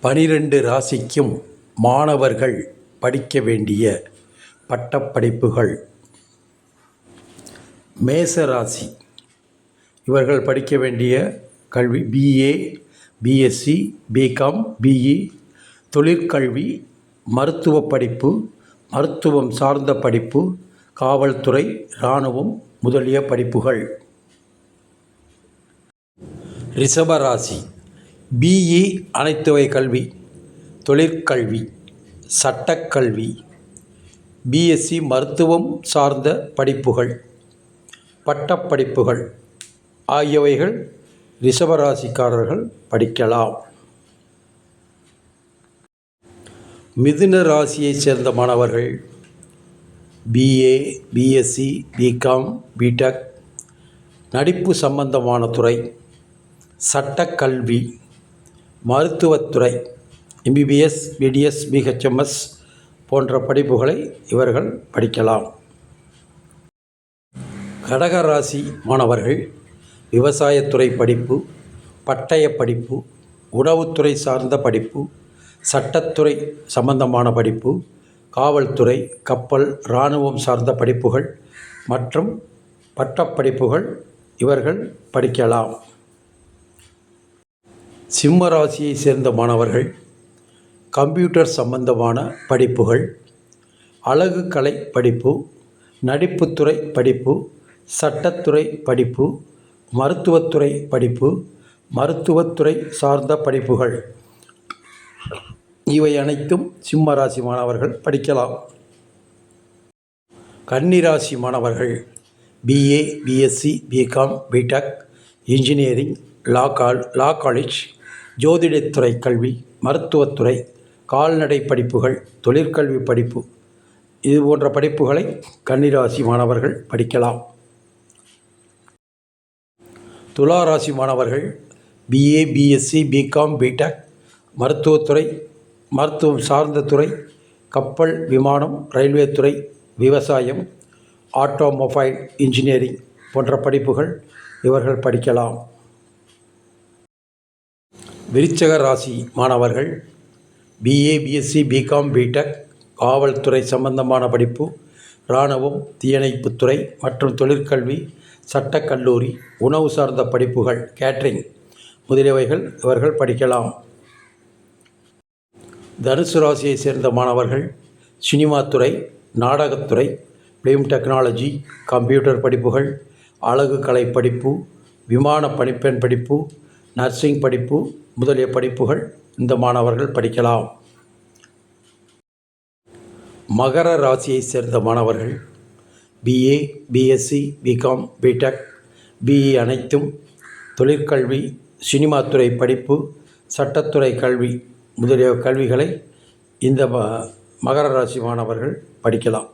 பனிரெண்டு ராசிக்கும் மாணவர்கள் படிக்க வேண்டிய பட்டப்படிப்புகள். மேச ராசி. இவர்கள் படிக்க வேண்டிய கல்வி பிஏ பிஎஸ்சி பிகாம் பிஇ தொழிற்கல்வி மருத்துவ படிப்பு மருத்துவம் சார்ந்த படிப்பு காவல்துறை இராணுவம் முதலிய படிப்புகள். ரிஷபராசி பிஇ அனைத்து வகை கல்வி தொழிற்கல்வி சட்டக்கல்வி பிஎஸ்சி மருத்துவம் சார்ந்த படிப்புகள் பட்டப்படிப்புகள் ஆகியவைகள் ரிஷபராசிக்காரர்கள் படிக்கலாம். மிதுன ராசியைச் சேர்ந்த மாணவர்கள் பிஏ பிஎஸ்சி பிகாம் பிடெக் நடிப்பு சம்பந்தமான துறை சட்டக்கல்வி மருத்துவத்துறை எம்பிபிஎஸ் பிடிஎஸ் பிஹெச்எம்எஸ் போன்ற படிப்புகளை இவர்கள் படிக்கலாம். கடகராசி மாணவர்கள் விவசாயத்துறை படிப்பு பட்டய படிப்பு உணவுத்துறை சார்ந்த படிப்பு சட்டத்துறை சம்பந்தமான படிப்பு காவல்துறை கப்பல் இராணுவம் சார்ந்த படிப்புகள் மற்றும் பட்டப்படிப்புகள் இவர்கள் படிக்கலாம். சிம்ம ராசியை சேர்ந்த மாணவர்கள் கம்ப்யூட்டர் சம்பந்தமான படிப்புகள் அழகு கலை படிப்பு நடிப்புத்துறை படிப்பு சட்டத்துறை படிப்பு மருத்துவத்துறை படிப்பு மருத்துவத்துறை சார்ந்த படிப்புகள். இவை அனைத்தும் சிம்ம ராசி மாணவர்கள் படிக்கலாம். கன்னிராசி மாணவர்கள் BA BSc BCom BTech engineering law கால் லா காலேஜ் ஜோதிடத்துறை கல்வி மருத்துவத்துறை கால்நடை படிப்புகள் தொழிற்கல்வி படிப்பு இது போன்ற படிப்புகளை கன்னிராசி மாணவர்கள் படிக்கலாம். துலா ராசி மாணவர்கள் பிஏ பிஎஸ்சி பிகாம் பிடெக் மருத்துவத்துறை மருத்துவம் சார்ந்த துறை கப்பல் விமானம் ரயில்வே துறை விவசாயம் ஆட்டோமொபைல் இன்ஜினியரிங் போன்ற படிப்புகள் இவர்கள் படிக்கலாம். விருச்சக ராசி மாணவர்கள் பிஏ பிஎஸ்சி பிகாம் பிடெக் காவல்துறை சம்பந்தமான படிப்பு இராணுவம் தீயணைப்புத்துறை மற்றும் தொழிற்கல்வி சட்டக்கல்லூரி உணவு சார்ந்த படிப்புகள் கேட்ரிங் முதலியவைகள் இவர்கள் படிக்கலாம். தனுசு ராசியை சேர்ந்த மாணவர்கள் சினிமா துறை நாடகத்துறை ஃபிலிம் டெக்னாலஜி கம்ப்யூட்டர் படிப்புகள் அழகு கலை படிப்பு விமான பணிப்பெண் படிப்பு நர்சிங் படிப்பு முதலிய படிப்புகள் இந்த மாணவர்கள் படிக்கலாம். மகர ராசியை சேர்ந்த மாணவர்கள் BA BSc BCom BTech BE அனைத்தும் தொழிற்கல்வி சினிமா துறை படிப்பு சட்டத்துறை கல்வி முதலிய கல்விகளை இந்த ம மகர ராசி மாணவர்கள் படிக்கலாம்.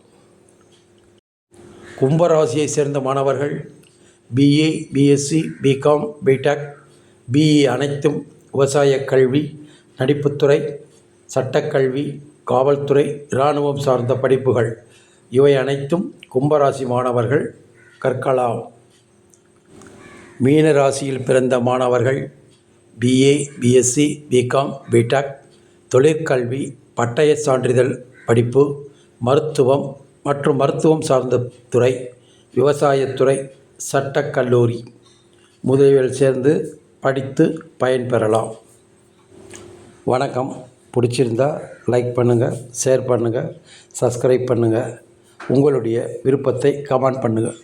கும்பராசியை சேர்ந்த மாணவர்கள் BA BSc BCom BTech BE அனைத்தும் விவசாயக் கல்வி நடிப்புத்துறை சட்டக்கல்வி காவல்துறை இராணுவம் சார்ந்த படிப்புகள். இவை அனைத்தும் கும்பராசி மாணவர்கள் கற்கலாம். மீன ராசியில் பிறந்த மாணவர்கள் பிஏ பிஎஸ்சி பிகாம் பிடெக் தொழிற்கல்வி பட்டய சான்றிதழ் படிப்பு மருத்துவம் மற்றும் மருத்துவம் சார்ந்த துறை விவசாயத்துறை சட்டக்கல்லூரி முதலியில் சேர்ந்து படித்து பயன்பெறலாம். வணக்கம். பிடிச்சிருந்தா லைக் பண்ணுங்கள் ஷேர் பண்ணுங்கள் சப்ஸ்கிரைப் பண்ணுங்கள் உங்களுடைய விருப்பத்தை கமெண்ட் பண்ணுங்கள்